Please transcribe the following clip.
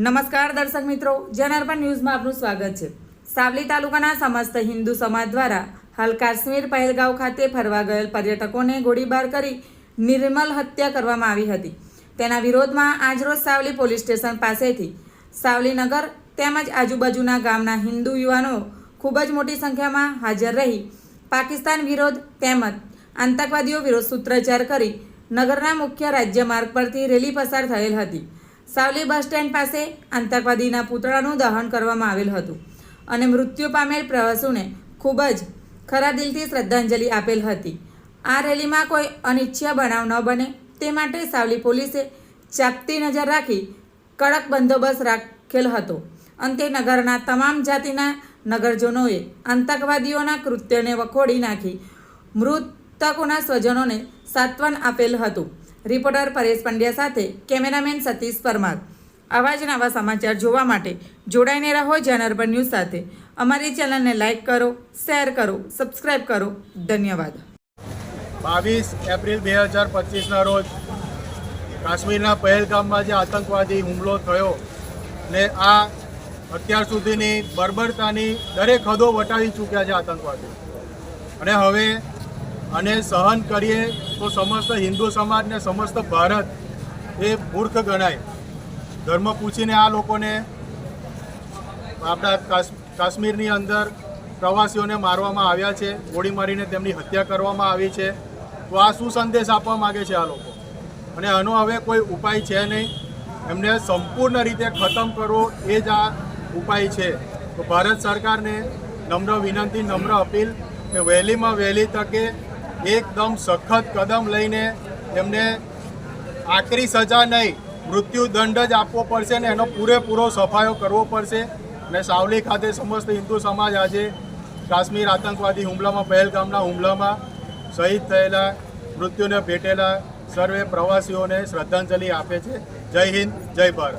નમસ્કાર દર્શક મિત્રો, જનાર્પણ ન્યૂઝમાં આપનું સ્વાગત છે. સાવલી તાલુકાના સમસ્ત હિન્દુ સમાજ દ્વારા હાલ કાશ્મીર પહેલગાંવ ખાતે ફરવા ગયેલ પર્યટકોને ગોળીબાર કરી નિર્મલ હત્યા કરવામાં આવી હતી. તેના વિરોધમાં આજરોજ સાવલી પોલીસ સ્ટેશન પાસેથી સાવલી નગર તેમજ આજુબાજુના ગામના હિન્દુ યુવાનો ખૂબ જ મોટી સંખ્યામાં હાજર રહી. પાકિસ્તાન વિરોધ તેમજ આતંકવાદીઓ વિરોધ સૂત્રોચ્ચાર કરી નગરના મુખ્ય રાજ્ય માર્ગ પરથી રેલી પસાર થયેલ હતી. સાવલી બસ સ્ટેન્ડ પાસે આતંકવાદીના પૂતળાનું દહન કરવામાં આવેલ હતું અને મૃત્યુ પામેલ પ્રવાસીઓને ખૂબ જ ખરા દિલથી શ્રદ્ધાંજલિ આપેલ હતી. આ રેલીમાં કોઈ અનિચ્છ્ય બનાવ ન બને, તે માટે સાવલી પોલીસે ચાપતી નજર રાખી કડક બંદોબસ્ત રાખેલ હતો. અંતે નગરના તમામ જાતિના નગરજનોએ આતંકવાદીઓના કૃત્યને વખોડી નાખી, મૃતકોના સ્વજનોને સાંત્વન આપેલ હતું. રિપોર્ટર પરેશ પંડ્યા સાથે કેમેરામેન સતીશ પરમાર. આવા જ નવા સમાચાર જોવા માટે જોડાઈને રહો જનરબન ન્યૂઝ સાથે. અમારી ચેનલને લાઇક કરો, શેર કરો, સબસ્ક્રાઇબ કરો. ધન્યવાદ. બાવીસ એપ્રિલ બે હજાર પચીસના રોજ કાશ્મીરના પહેલગામમાં જે આતંકવાદી હુમલો થયો ને આ અત્યાર સુધીની બર્બરતાની દરેક હદો વટાવી ચૂક્યા છે આતંકવાદીઓ. અને હવે આને સહન કરીએ તો સમસ્ત હિન્દુ સમાજ ને સમસ્ત ભારત એ મૂર્ખ ગણાય. ધર્મ પૂછીને આ લોકોને આપણા કાશ્મીરની અંદર પ્રવાસીઓને મારવામાં આવ્યા છે, ગોળી મારીને તેમની હત્યા કરવામાં આવી છે. તો આ શું સંદેશ આપવા માગે છે આ લોકો? અને આનો હવે કોઈ ઉપાય છે નહીં. એમને સંપૂર્ણ રીતે ખતમ કરવો એ જ આ ઉપાય છે. તો ભારત સરકારને નમ્ર વિનંતી, નમ્ર અપીલ કે વહેલીમાં વહેલી તકે એકદમ સખત કદમ લઈને એમને આકરી સજા નહીં મૃત્યુદંડ જ આપવો પડશે ને એનો પૂરેપૂરો સફાયો કરવો પડશે. અને સાવલી ખાતે સમસ્ત હિન્દુ સમાજ આજે કાશ્મીર આતંકવાદી હુમલામાં પહેલગામના હુમલામાં શહીદ થયેલા, મૃત્યુને ભેટેલા સર્વે પ્રવાસીઓને શ્રદ્ધાંજલિ આપે છે. જય હિન્દ, જય ભારત.